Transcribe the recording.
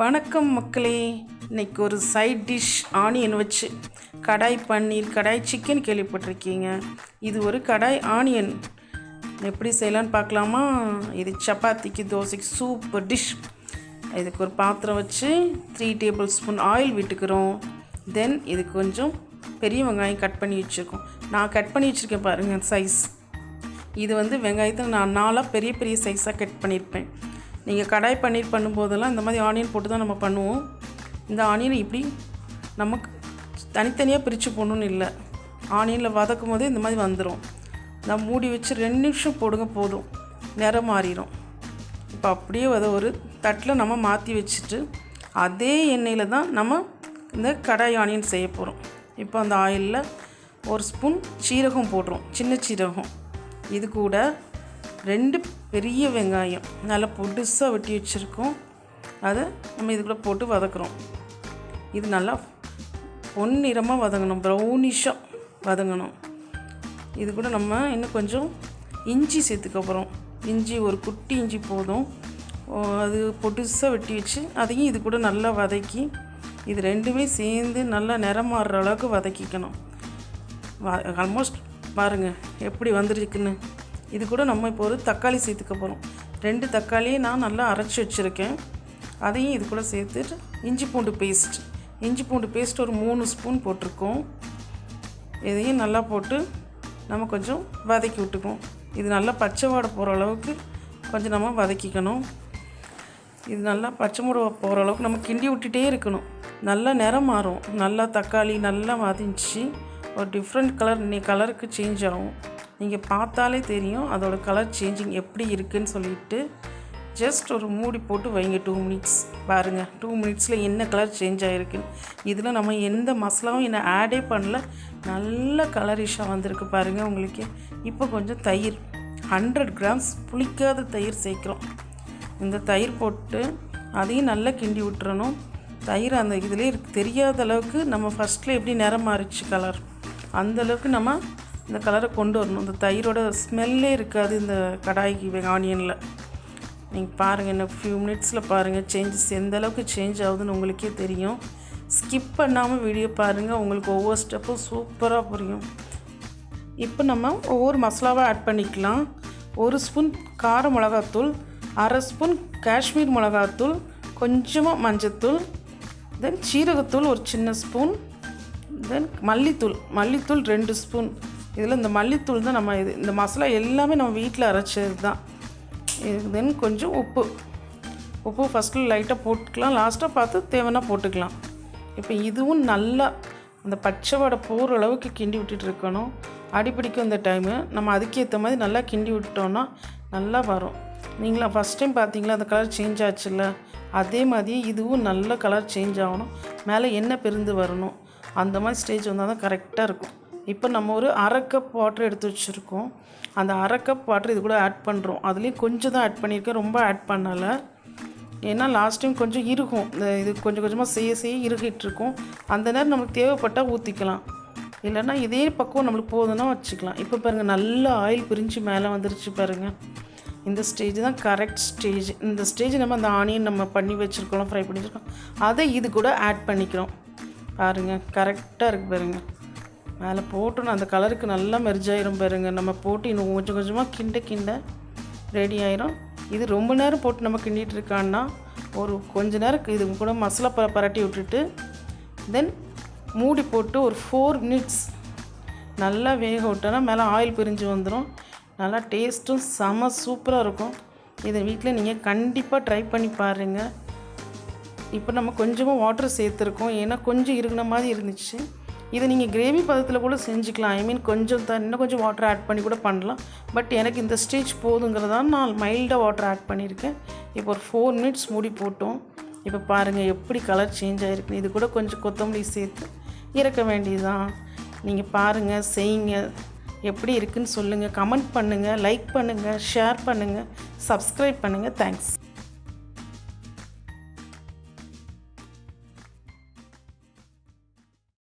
வணக்கம் மக்களே. இன்னைக்கு ஒரு சைட் டிஷ் ஆனியன் வச்சு கடாய் பன்னீர் கடாய் சிக்கன் கேள்விப்பட்டிருக்கீங்க. இது ஒரு கடாய் ஆனியன் எப்படி செய்யலான்னு பார்க்கலாமா? இது சப்பாத்திக்கு தோசைக்கு சூப்பர் டிஷ் இதுக்கு ஒரு பாத்திரம் வச்சு த்ரீ டேபிள் ஸ்பூன் ஆயில் விட்டுக்கிறோம். தென் இது கொஞ்சம் பெரிய வெங்காயம் கட் பண்ணி வச்சுருக்கோம். நான் கட் பண்ணி வச்சுருக்கேன் பாருங்கள் சைஸ் இது வந்து வெங்காயத்தை நான் நாலாக பெரிய பெரிய சைஸாக கட் பண்ணியிருப்பேன். நீங்கள் கடாய் பன்னீர் பண்ணும்போதெல்லாம் இந்த மாதிரி ஆனியன் போட்டு தான் நம்ம பண்ணுவோம். இந்த ஆனியன் இப்படி நமக்கு தனித்தனியாக பிரித்து போடணும்னு இல்லை. ஆனியனில் வதக்கும் போதே இந்த மாதிரி வந்துடும் நான் மூடி வச்சு ரெண்டு நிமிஷம் போடுங்க போதும். நிறம் மாறிடும் இப்போ அப்படியே அதை ஒரு தட்டில் நம்ம மாற்றி வச்சுட்டு அதே எண்ணெயில் தான் நம்ம இந்த கடாய் ஆனியன் செய்ய போகிறோம் இப்போ அந்த ஆயிலில் ஒரு ஸ்பூன் சீரகம் போடுறோம். சின்ன சீரகம். இது கூட ரெண்டு பெரிய வெங்காயம் நல்லா பொடுசாக வெட்டி வச்சுருக்கோம். அதை நம்ம இதுக்குள்ளே போட்டு வதக்குறோம். இது நல்லா பொன்னிறமாக வதங்கணும் ப்ரௌனிஷாக வதங்கணும். இது கூட நம்ம இன்னும் கொஞ்சம் இஞ்சி சேர்த்துக்க போகிறோம் இஞ்சி ஒரு குட்டி இஞ்சி போதும். ஓ, அது பொடுசாக வெட்டி வச்சு அதையும் இது கூட நல்லா வதக்கி இது ரெண்டுமே சேர்ந்து நல்லா நிறம் மாறுற அளவுக்கு வதக்கிக்கணும். ஆல்மோஸ்ட் பாருங்கள் எப்படி வந்துருக்குன்னு. இது கூட நம்ம இப்போ ஒரு தக்காளி சேர்த்துக்க போகிறோம் ரெண்டு தக்காளியை நான் நல்லா அரைச்சி வச்சுருக்கேன். அதையும் இது கூட சேர்த்துட்டு இஞ்சி பூண்டு பேஸ்ட். இஞ்சி பூண்டு பேஸ்ட் ஒரு மூணு ஸ்பூன் போட்டிருக்கோம். இதையும் நல்லா போட்டு நம்ம கொஞ்சம் வதக்கி விட்டுக்குவோம். இது நல்லா பச்சை வாடை போகிற அளவுக்கு கொஞ்சம் நம்ம வதக்கிக்கணும். இது நல்லா பச்சை முடவை போகிற அளவுக்கு நம்ம கிண்டி விட்டுட்டே இருக்கணும். நல்லா நிறம் மாறும். நல்லா தக்காளி நல்லா வதஞ்சி ஒரு டிஃப்ரெண்ட் கலர் நீ கலருக்கு சேஞ்ச் ஆகும். நீங்கள் பார்த்தாலே தெரியும் அதோட கலர் சேஞ்சிங் எப்படி இருக்குன்னு சொல்லிட்டு. ஜஸ்ட் ஒரு மூடி போட்டு வைங்க டூ மினிட்ஸ் பாருங்கள் டூ மினிட்ஸில் என்ன கலர் சேஞ்ச் ஆகிருக்குன்னு இதில் நம்ம எந்த மசாலாவும் என்ன ஆடே பண்ணல. நல்ல கலரிஷாக வந்திருக்கு பாருங்கள் உங்களுக்கு. இப்போ கொஞ்சம் தயிர். ஹண்ட்ரட் கிராம்ஸ் புளிக்காத தயிர் சேர்க்குறோம். இந்த தயிர் போட்டு அதையும் நல்லா கிண்டி விட்டுறணும். தயிர் அந்த இதிலே தெரியாத அளவுக்கு நம்ம ஃபஸ்ட்டில் எப்படி நிறம் மாறிச்சு கலர் அந்த அளவுக்கு நம்ம இந்த கலரை கொண்டு வரணும். இந்த தயிரோட ஸ்மெல்லே இருக்காது இந்த கடாய்க்கு ஆனியனில் நீங்கள் பாருங்கள் இன்னும் ஃபியூ மினிட்ஸில் பாருங்கள் சேஞ்சஸ் எந்த அளவுக்கு சேஞ்ச் ஆகுதுன்னு உங்களுக்கே தெரியும். ஸ்கிப் பண்ணாமல் வீடியோ பாருங்கள் உங்களுக்கு ஒவ்வொரு ஸ்டெப்பும் சூப்பராக புரியும். இப்போ நம்ம ஒவ்வொரு மசாலாவாக ஆட் பண்ணிக்கலாம். ஒரு ஸ்பூன் கார மிளகாத்தூள் அரை ஸ்பூன் காஷ்மீர் மிளகாத்தூள் கொஞ்சமாக மஞ்சத்தூள் தென் சீரகத்தூள் ஒரு சின்ன ஸ்பூன் தென் மல்லித்தூள். மல்லித்தூள் ரெண்டு ஸ்பூன் இதில் இந்த மல்லித்தூள் தான் நம்ம இது இந்த மசாலா எல்லாமே நம்ம வீட்டில் அரைச்சது தான். இது தென் கொஞ்சம் உப்பு. உப்பு ஃபஸ்ட்டு லைட்டாக போட்டுக்கலாம். லாஸ்ட்டாக பார்த்து தேவைன்னா போட்டுக்கலாம். இப்போ இதுவும் நல்லா அந்த பச்சை வடை போகிற அளவுக்கு கிண்டி விட்டுட்டு இருக்கணும். அடிப்பிடிக்கும் இந்த டைமு நம்ம அதுக்கேற்ற மாதிரி நல்லா கிண்டி விட்டோன்னா நல்லா வரும். நீங்களா ஃபஸ்ட் டைம் பார்த்தீங்களா? அந்த கலர் சேஞ்ச் ஆச்சுல்ல? அதே மாதிரி இதுவும் நல்ல கலர் சேஞ்ச் ஆகணும். மேலே எண்ணெய் பிரிந்து வரணும்? அந்த மாதிரி ஸ்டேஜ் வந்தால் தான் கரெக்டாக இருக்கும். இப்போ நம்ம ஒரு அரை கப் வாட்டர் எடுத்து வச்சுருக்கோம். அந்த அரை கப் வாட்டர் இது கூட ஆட் பண்ணுறோம் அதுலேயும் கொஞ்சம் தான் ஆட் பண்ணியிருக்கேன். ரொம்ப ஆட் பண்ணலை. ஏன்னா லாஸ்ட் டைம் கொஞ்சம் இருக்கும். இந்த இது கொஞ்சம் கொஞ்சமாக செய்ய செய்ய இருக்கும். அந்த நேரம் நம்மளுக்கு தேவைப்பட்டால் ஊற்றிக்கலாம் இல்லைன்னா இதே பக்கம் நம்மளுக்கு போதுன்னா வச்சுக்கலாம். இப்போ பாருங்கள் நல்ல ஆயில் பிரிஞ்சு மேலே வந்துருச்சு பாருங்கள் இந்த ஸ்டேஜ் தான் கரெக்ட் ஸ்டேஜ் இந்த ஸ்டேஜ் நம்ம அந்த ஆனியன் நம்ம பண்ணி வச்சுருக்கோம் ஃப்ரை பண்ணி வச்சுருக்கோம் அதை இது கூட ஆட் பண்ணிக்கிறோம். பாருங்கள் கரெக்டாக இருக்குது பாருங்கள் மேலே போட்டோன்னு அந்த கலருக்கு நல்லா மெர்ஜ் ஆயிரும் பாருங்க. நம்ம போட்டு இன்னும் கொஞ்சம் கொஞ்சமாக கிண்ட கிண்ட ரெடி ஆயிரும். இது ரொம்ப நேரம் போட்டு நம்ம கிண்டிகிட்டு இருக்கான்னா ஒரு கொஞ்ச நேரம் இது கூட மசாலா ப பரட்டி விட்டுட்டு தென் மூடி போட்டு ஒரு ஃபோர் மினிட்ஸ் நல்லா வேக விட்டோன்னா மேலே ஆயில் பிரிஞ்சு வந்துடும் நல்லா டேஸ்ட்டும் செம சூப்பராக இருக்கும். இதை வீட்டில் நீங்கள் கண்டிப்பாக ட்ரை பண்ணி பாருங்கள் இப்போ நம்ம கொஞ்சமாக வாட்டர் சேர்த்துருக்கோம். ஏன்னா கொஞ்சம் இருக்கிற மாதிரி இருந்துச்சு. இதை நீங்கள் கிரேவி பதத்தில் கூட செஞ்சுக்கலாம். ஐ மீன் கொஞ்சம் தான் இன்னும் கொஞ்சம் வாட்டர் ஆட் பண்ணி கூட பண்ணலாம். பட் எனக்கு இந்த ஸ்டேஜ் போதுங்கிறதான் நான் மைல்டாக வாட்டர் ஆட் பண்ணியிருக்கேன். இப்போ ஒரு ஃபோர் மினிட்ஸ் மூடி போட்டோம். இப்போ பாருங்கள் எப்படி கலர் சேஞ்ச் ஆகிருக்கு இது கூட கொஞ்சம் கொத்தமல்லி சேர்த்து இறக்க வேண்டியதுதான். நீங்கள் பாருங்கள் செய்யுங்க. எப்படி இருக்குன்னு சொல்லுங்கள் கமெண்ட் பண்ணுங்கள் லைக் பண்ணுங்கள் ஷேர் பண்ணுங்கள் சப்ஸ்கிரைப் பண்ணுங்கள் தேங்க்ஸ்